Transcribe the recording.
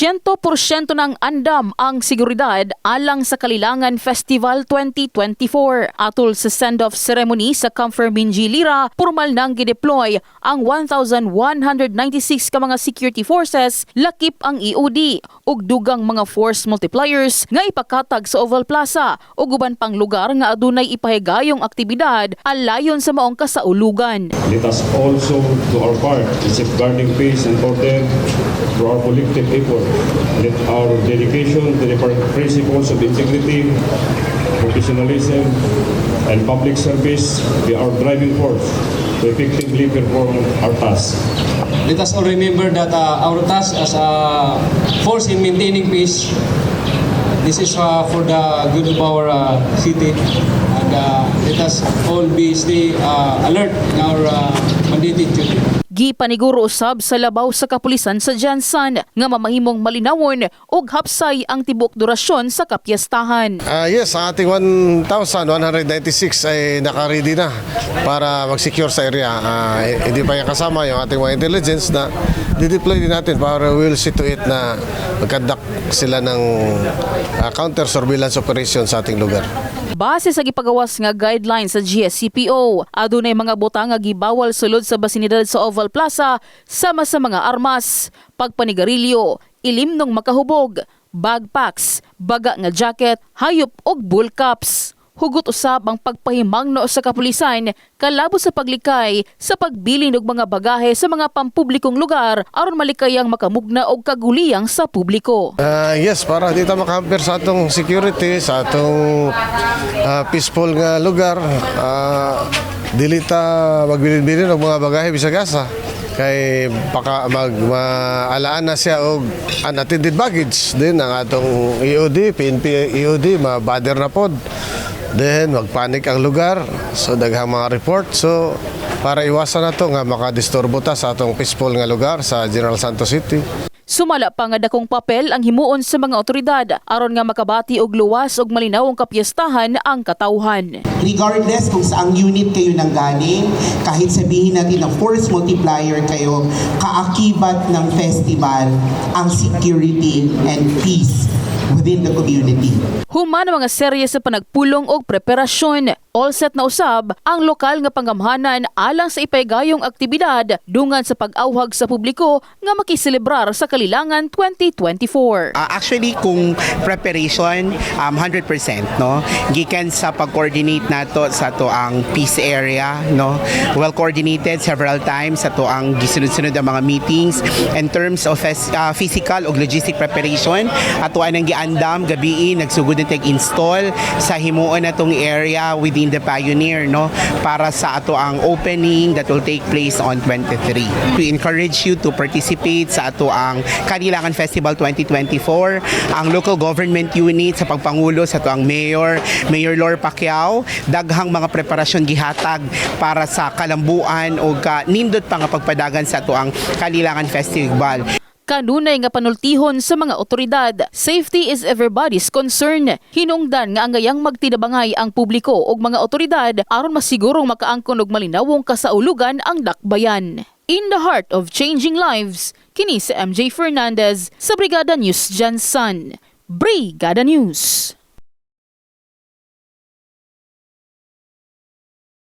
100% ng andam ang seguridad alang sa Kalilangan Festival 2024. Atol sa send-off ceremony sa Comfort Minji Lira, formal nang gideploy ang 1,196 ka mga security forces, lakip ang EOD, ug dugang mga force multipliers nga ipakatag sa Oval Plaza o guban pang lugar nga adunay ipahigayong aktibidad alayon sa maong kasaulugan. Let us also do our part in safeguarding peace and order through our collective effort. Let our dedication to the principles of integrity, professionalism, and public service be our driving force to effectively perform our task. Let us all remember that uh, our task as a force in maintaining peace, this is uh, for the good of our uh, city. And uh, let us all be stay uh, alert in our uh, mandated duty. Gipaniguro usab sa labaw sa kapulisan sa Jansan nga mamahimong malinawon ug hapsay ang tibok durasyon sa kapyestahan. Ah, yes, ang ating 1,196 ay naka-ready na para mag-secure sa area. Ah, hindi pa yan kasama yung ating mga intelligence na dideploy din natin para we'll see to it na mag-conduct sila ng ah, counter-surveillance operation sa ating lugar. Base sa gipagawas nga guidelines sa GSCPO, adunay mga botang nga gibawal sulod sa basinidad sa Oval Plaza sama sa mga armas, pagpanigarilyo, ilimnong makahubog, bagpacks, baga nga jacket, hayop og bull caps. Hugot usab ang pagpahimangno sa kapulisan kalabo sa paglikay sa pagbilin og mga bagahe sa mga pampublikong lugar aron malikayang makamugna og kaguliyang sa publiko. Ah, yes, para dito makamper sa atong security, sa atong ah, peaceful nga lugar. Uh, dili ta magbilin-bilin og mga bagahe bisag asa kay baka mag maalaan na siya og unattended baggage din ang atong EOD, PNP EOD, ma-bother na pod. Then magpanik ang lugar, so daghang mga report. So para iwasan na to nga makadisturbo ta sa atong peaceful nga lugar sa General Santos City. Sumala pa nga dakong papel ang himuon sa mga otoridad aron nga makabati og luwas og malinaw ang kapyestahan ang katawhan. regardless kung saang unit kayo nanggaling, kahit sabihin natin na force multiplier kayo, kaakibat ng festival ang security and peace within the community. Human ang mga serye sa panagpulong og preparasyon. All set na usab ang lokal nga pangamhanan alang sa ipaygayong aktibidad dungan sa pag-awhag sa publiko nga makiselebrar sa Kalilangan 2024. Uh, actually, kung preparation, um, 100%, no? Gikan sa pag-coordinate nato sa to ang peace area, no? Well coordinated several times sa to ang gisunod-sunod ang mga meetings in terms of uh, physical o logistic preparation. Ato anang giandam gabi nagsugod na tag-install sa himuon na tong area within the Pioneer, no? Para sa ato ang opening that will take place on 23. We encourage you to participate sa ato ang Kanilangan Festival 2024, ang local government unit sa pagpangulo sa ato ang mayor, Mayor Lor Pacquiao, daghang mga preparasyon gihatag para sa kalambuan o ka nindot pa nga pagpadagan sa ato ang Kanilangan Festival. Kanunay nga panultihon sa mga otoridad. Safety is everybody's concern. Hinungdan nga angayang magtinabangay ang publiko ug mga otoridad aron masigurong makaangkon og malinawong kasaulugan ang dakbayan. In the heart of changing lives, kini si MJ Fernandez sa Brigada News Jansan. Brigada News.